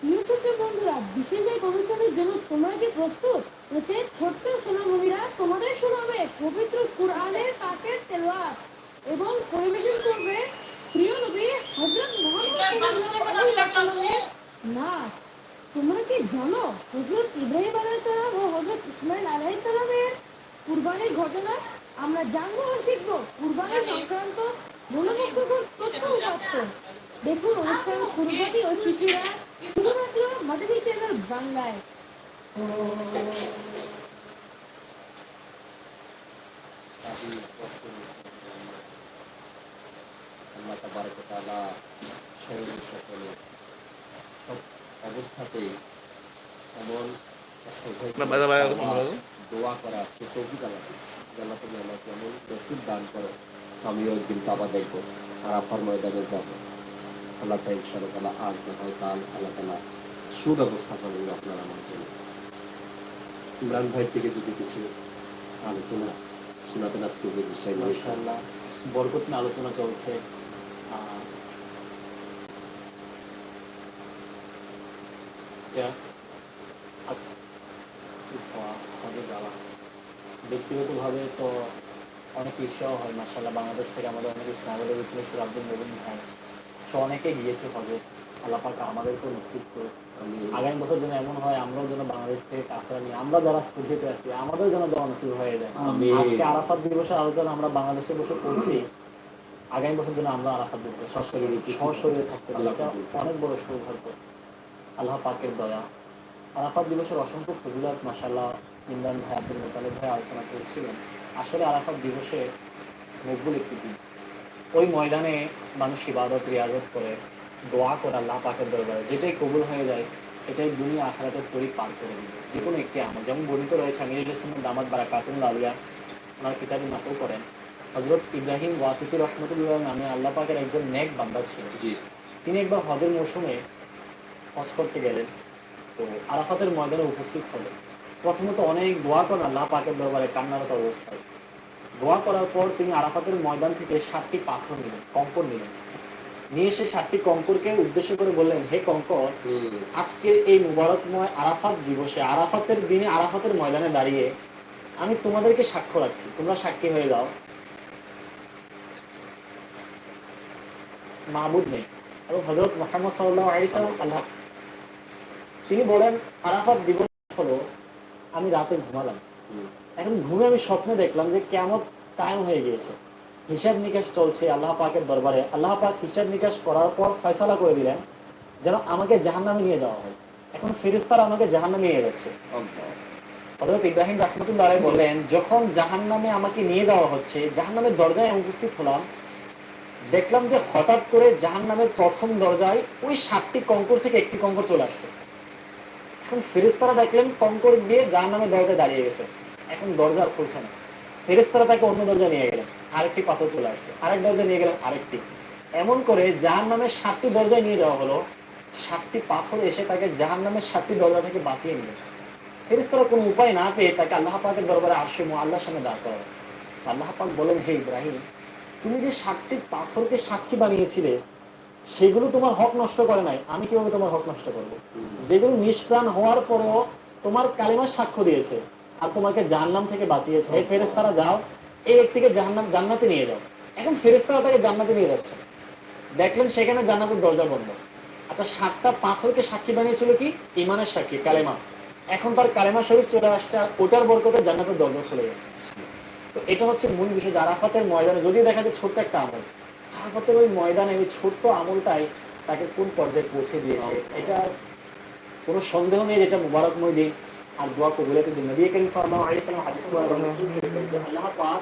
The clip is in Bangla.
প্রিয় বন্ধুরা, বিশেষ এক অনুষ্ঠানের জন্য তোমরা কি প্রস্তুত? এতে ছোট্ট সোনামণিরা তোমাদের শোনাবে পবিত্র কুরআনের পাকের তেলাওয়াত এবং পরিবেশন করবে প্রিয় নবী হযরত মুহাম্মদ সাল্লাল্লাহু আলাইহি ওয়াসাল্লামের নাচ তোমরা কি জানো হযরত ইব্রাহিম আলাইহিস সালাম ও হযরত ইসমাইল আলাইহিস সালামের কুরবানির ঘটনা? আমরা জানব ও শিখব কুরবানি সংক্রান্ত মনোমুগ্ধকর তথ্য উপাত্ত দেখুন অনুষ্ঠান কুরবানি ও শিশুরা মাদানী চ্যানেল বাংলায়। আল্লাহ তাবারক তাআলা শরীর সকলে সব অবস্থাতেই এমন। দোয়া করা তৌফিক আল্লাহ আল্লাহ তুমি আমাকে এমন নসিব দান করো আমিও একদিন কাবা দেখব আরাফার ময়দানে যাব। আল্লাহ চাই ইনশাআল্লাহ আজ না হয় কাল আল্লাহ তাআলা সুব্যবস্থা করবেন আপনার আমার জন্য। ইমরান ভাই থেকে যদি কিছু আলোচনা শোনাতেন আজকে যে বিষয়। নিয়ে মাশাআল্লাহ, বরকত নিয়ে আলোচনা চলছে। যাওয়া। ব্যক্তিগতভাবে তো অনেক ঈর্ষাও হয় মার্শাল্লাহ বাংলাদেশ থেকে আমাদের অনেক ইসলামের ইতিহাসের আব্দুল নবীন ভাই। সে অনেকে গিয়েছে হজে। আল্লাপাক আমাদেরকেও নসিব করে আগামী বছর যেন এমন হয় আমরাও যেন বাংলাদেশ থেকে কাফেরা নিয়ে আমরা যারা স্কুলিতে আছি আমাদের যেন যাওয়া নসিব হয়ে যায়। আজকে আরাফাত দিবসের আলোচনা আমরা বাংলাদেশে বসে করছি আগামী বছর যেন আমরা আরাফাত দিবসে সশরীরে সশরীরে থাকতে পারি। এটা অনেক বড় সৌভাগ্য। আল্লাহ পাকের দয়া। আরাফাত দিবসের অসংখ্য ফজিলত মাসাল্লাহ ইমরান ভাই আব্দুল মোতালেব ভাই আলোচনা করেছিলেন। আসলে আরাফাত দিবসে মকবুল একটি দিন। ওই ময়দানে মানুষ ইবাদত রিয়াজত করে। দোয়া করা আল্লাহ পাকের দরবারে যেটাই কবুল হয়ে যায় এটাই দুনিয়া আখারাতের তরি পার করে দিবে। যে কোনো একটি আমল যেমন বর্ণিত রয়েছে আমির ইসলাম দামাত বারা কাতুল আলিয়া ওনার কিতাবে নকল করেন হজরত ইব্রাহিম ওয়াসিতি রহমতুল্লাহ নামে আল্লাহ পাকের একজন নেক বান্দা ছিলেন। জি। তিনি একবার হজের মৌসুমে হজ করতে গেলেন তো আরাফাতের ময়দানে উপস্থিত হলেন। প্রথমত অনেক দোয়া করেন আল্লাহ পাকের দরবারে কান্নারত অবস্থায়। দোয়া করার পর তিনি আরাফাতের ময়দান থেকে সাতটি পাথর নিলেন কঙ্কর নিলেন। নিয়ে এসে সাতটি কঙ্করকে উদ্দেশ্য করে বললেন হে কঙ্কর আজকের এই মুবারকময় আরাফাত দিবসে আরাফাতের দিনে আরাফাতের ময়দানে দাঁড়িয়ে আমি তোমাদেরকে সাক্ষ্য রাখছি। তোমরা সাক্ষী হয়ে যাও। মাহবুদ নেই। এবং হজরত মোহাম্মদ সাল্লাহ আলিসাল্লাম আল্লাহ তিনি বলেন আরাফাত দিবস হলো আমি রাতে ঘুমালাম। এখন ঘুমে আমি স্বপ্নে দেখলাম যে কেমন টাইম হয়ে গিয়েছে। হিসাব নিকাশ চলছে আল্লাহ পাকের দরবারে। আল্লাহ পাক হিসাব নিকাশ করার পর ফয়সালা করে দিলেন যেন আমাকে জাহান্নামে নিয়ে যাওয়া হয়। এখন ফেরিস্তারা আমাকে জাহান্নামে নিয়ে যাচ্ছে। হজরত ইব্রাহিম রহমতুল্লাহ বললেন যখন জাহান্নামে আমাকে নিয়ে যাওয়া হচ্ছে জাহান্নামের দরজায় আমি উপস্থিত হলাম দেখলাম যে হঠাৎ করে জাহান্নামের প্রথম দরজায় ওই সাতটি কঙ্কর থেকে একটি কঙ্কর চলে আসছে। এখন ফেরেস্তারা দেখলেন কঙ্কর দিয়ে জাহান্নামের দরজায় দাঁড়িয়ে গেছে। এখন দরজা খুলছে না। ফেরেস্তারা তাকে অন্য দরজা নিয়ে গেলেন। আরেকটি পাথর চলে আসছে। আরেক দরজা নিয়ে গেলেন আরেকটি। এমন করে জাহান্নামের সাতটি দরজায় নিয়ে যাওয়া হলো। সাতটি পাথর এসে তাকে জাহান্নামের সাতটি দরজা থেকে বাঁচিয়ে নিল। ফেরেস্তারা কোনো উপায় না পেয়ে তাকে আল্লাহ পাকের দরবারে আসে আল্লাহর সামনে দাঁড় করালো তা আল্লাহ পাক বলেন হে ইব্রাহিম, তুমি যে সাতটি পাথরকে সাক্ষী বানিয়েছিলে, সেগুলো তোমার হক নষ্ট করে নাই। আমি কীভাবে তোমার হক নষ্ট করব? যেগুলো নিষ্প্রাণ হওয়ার পরেও তোমার কালিমার সাক্ষ্য দিয়েছে। আর তোমাকে জাহান্নাম থেকে বাঁচিয়েছে। এই ফেরেস্তারা যাও, এই ব্যক্তিকে জাহান্নাম জান্নাতে নিয়ে যাও। এখন ফেরেস্তারা তাকে জান্নাতে নিয়ে যাচ্ছে। দেখলেন সেখানে জান্নাতের দরজা বন্ধ। আচ্ছা সাতটা পাথরকে সাক্ষী বানিয়েছিল কি? ইমানের সাক্ষী, কালেমা। এখন তার কালেমা শরীফ চলে আসছে আর ওটার বরকতে জান্নাতের দরজা খুলে গেছে। তো এটা হচ্ছে মূল বিষয় যে আরাফাতের ময়দানে, যদি দেখা যায় ছোট্ট একটা আমল, আরাফাতের ওই ময়দানে, ওই ছোট্ট আমলটাই তাকে কোন পর্যায়ে পৌঁছে দিয়েছে? এটা কোনো সন্দেহ নেই যেটা মুবারকময় দিন আর দোয়া কবুলাতে দিন নবী করিম সাল্লাল্লাহু আলাইহি সাল্লাম হাদিস কোরআন আল্লাহ পাক